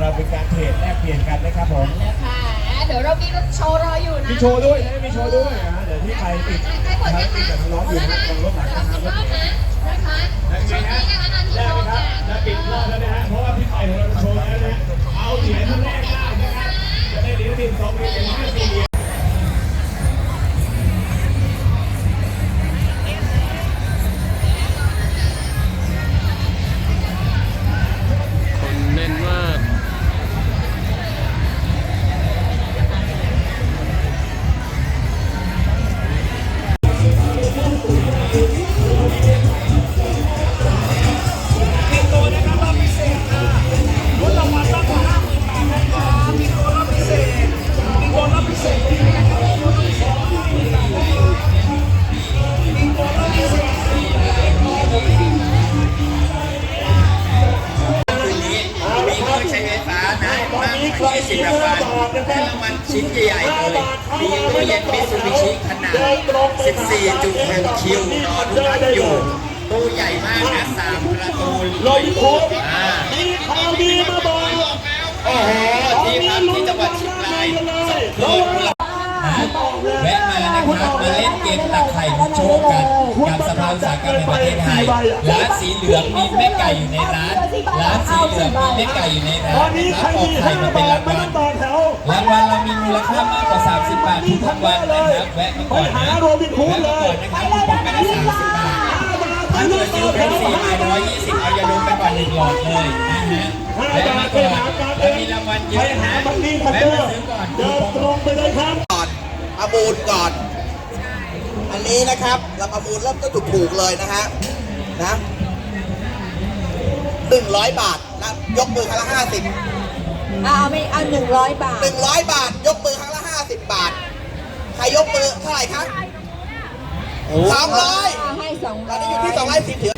ลี่ยนกันนะครับผมค่ะ เดี๋ยวเรามีรถโชว์รออยู่นะมีโชว์ด้วยนะมีโชว์ด้วยนะเดี๋ยวที่ใครติดใครกดใครยังติดกับน้องอยู่นะลองรถหลังรนะอบครับสิบรอบนะนะคะช่วงนี้นะคะนาทีได้ทไหมองครับค่ะจะปิดรอบแล้วนะฮะเพราะว่าพี่ไก่ของเราจะโชว์แล้วนะเอาเหรียญท่านแรกได้นะครับจะได้เหรียญที่สองเหรียญห้า มากกว่า20รางวัลและรางวัลชิ้นใหญ่ๆเลยมีตู้เย็นมิซูบิชิขนาด 14 จุดหนึ่งคิวรอทุกท่านอยู่ตู้ใหญ่มากนะสามประตูลอยโค้งอ่ามีข่าวดีมาบอกโอ้โหที่พักที่จังหวัดเชียงรายสองคืนแวะมานะครับมาเล่นเกมตักไข่มุกโชคกันกับ สภาอุตสาหกรรมแห่งประเทศไทยร้านสีเหลืองมีแม่ไก่อยู่ในร้าน ร้านสีเหลืองมีแม่ไก่อยู่ในร้าตอนนนี้นะใคครรับออมีกไข่ห้ามาบเป็นาทรางไม่วัต้อลงต่อแถวรางวัลเรามีมูลค่ามากกว่า 30 บาททุกรางวัลนะครับแวะมาไปก่อนหานะโรบินฮูดเลยแวะมาก่อนนะครับคูปองไปละ30บาทถ้าเกิดซื้อเป็นสี่มาร้อยยี่สิบเอายาดมไปก่อนหนึ่งหลอดเลยนะฮะแวะมาก่อนแล้วมีรางวัลเยไปอะหานะบังนีคันแวะเดอมาร์ซื้อก่อนเดินตรงไปเลยครับก่อนประมูลก่อน อันนี้นะครับเราประมูลเริ่มต้นถูกๆเลยนะฮะนะหนึ่งร้อยบาทนะยกมือครั้งละห้าสิบเอาไม่เอาหนึ่งร้อยบาทหนึ่งร้อยบาท ยกมือครั้งละห้าสิบบาท ใครยกมือเท่าไหร่ครับสองร้อยเอาให้สองตร้ออนยนี้อยู่ที่สองร้อยสิบถือ